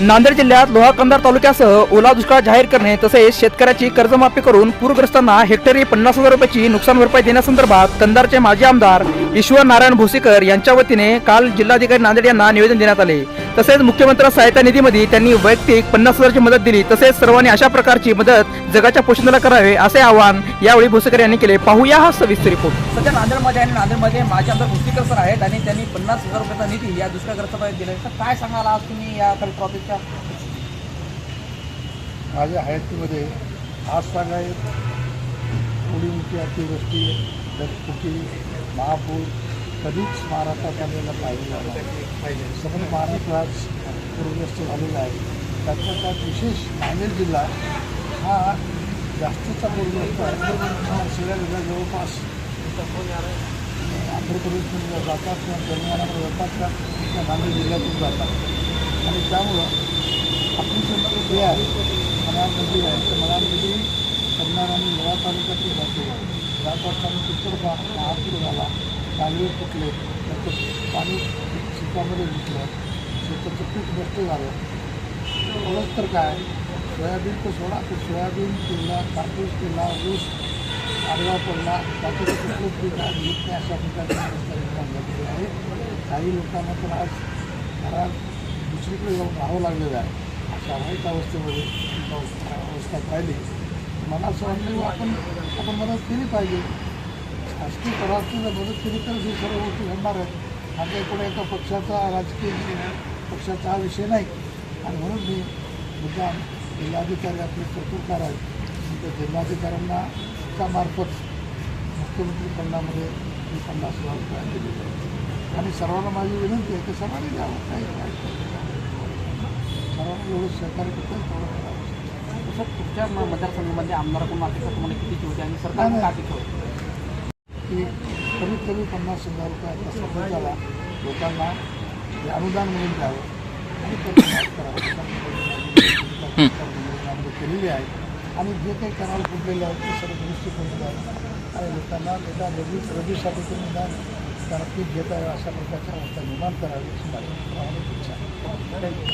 नांदेड जिल्ह्यात लोहा कंधार तालुक्यासह ओला दुष्काळ जाहीर करणे तसेच शेतकऱ्याची कर्जमाफी करून पूरग्रस्तांना हेक्टरी पन्नास हजार रुपयाची नुकसान भरपाई देण्यासंदर्भात कंधारचे माजी आमदार ईश्वर नारायण भोसीकर यांच्या वतीने काल जिल्हाधिकारी नांदेड यांना निवेदन देण्यात आले. तसेच मुख्यमंत्री सहायता निधीमध्ये त्यांनी वैयक्तिक पन्नास हजारची मदत दिली. तसेच सर्वांनी अशा प्रकारची मदत जगाच्या पोषणाला करावे असे आवाहन यावेळी भोसीकर यांनी केले. पाहूया हा सविस्तर रिपोर्ट सध्या नांदेडमध्ये आणि नांदेडमध्ये माझे आमदार भुस्तीकर सर आहेत आणि त्यांनी पन्नास हजार रुपयाचा निधी या दुष्काळग्रस्तांना दिला आहे. तर काय सांगाल आज तुम्ही या ऑफिसच्या माझ्या हयातीमध्ये आज सांगाय मोठी अतिवृष्टी महापूर कधीच महाराष्ट्रात आलेला पाहिजे पाहिजे समोर महाराष्ट्र आज पूरग्रस्त झालेला आहे. त्यातल्या त्यात विशेष नांदेड जिल्हा हा जास्तीचा पूरग्रस्त आहे हा सगळ्या जिल्ह्यात जवळपास आंध्र प्रदेशमध्ये जातात किंवा तेलंगणामध्ये जातात त्या त्या नांदेड जिल्ह्यातून जातात. आणि त्यामुळं आपली जी जे आहे मनाळ नदी आहे. तर मनाळ नदी कन्नड आणि लोहा तालुक्यातून जाते. जात असताना चित्रपा महापूर झाला. तांदूळ फुटले त्याचं पाणी शेतामध्ये घुसलं शेताचं पीक नष्ट झालं. एवढंच तर काय? सोयाबीन तर सोडा ते सोयाबीन केला कापूस केला ऊस आडवा पडला त्याचं कुठलं पीक आज येत नाही अशा प्रकारची आहे. काही लोकांना तर आज घरात दुसरीकडे जाऊन राहावं लागलेलं आहे. अशा वाईट अवस्थेमध्ये अवस्था पाहिली मला असं वाटलं आपण आपण मदत केली पाहिजे. शासकीय पदार्थी जर मदत केली तरच ही सर्व गोष्टी घडणार आहेत माझ्या इकडे एका पक्षाचा राजकीय पक्षाचा हा विषय नाही. आणि म्हणून मी मुद्दाम जिल्हाधिकारी आपले चतुर्कार आहेत त्या जिल्हाधिकाऱ्यांना त्या मार्फत मुख्यमंत्री फंडामध्ये मी पन्नास हजार रुपये आहेत. आणि सर्वांना माझी विनंती आहे की सर्वांनी द्यावं. काही सर्वांनी एवढं सहकार्य करतात तेवढं करावं. तसं तुमच्या मतदारसंघामध्ये आमदाराकडून अपेक्षा तुम्हाला कितीची होती? आणि सरकार नाही, का होती? की कमीत कमी पन्नास हजार रुपये रुपयाचा समाजाला लोकांना हे अनुदान म्हणून द्यावं. आणि त्याची केलेली आहे. आणि जे काही कॅनल फुटलेले आहेत ते सर्व दुरुस्ती करून द्यावं आणि लोकांना त्याच्या रबी रबीसाठी ते निदान त्याला पीक घेता येईल अशा प्रकारच्या अवस्था निर्माण करावी अशी माझी प्रामाणिक इच्छा आहे.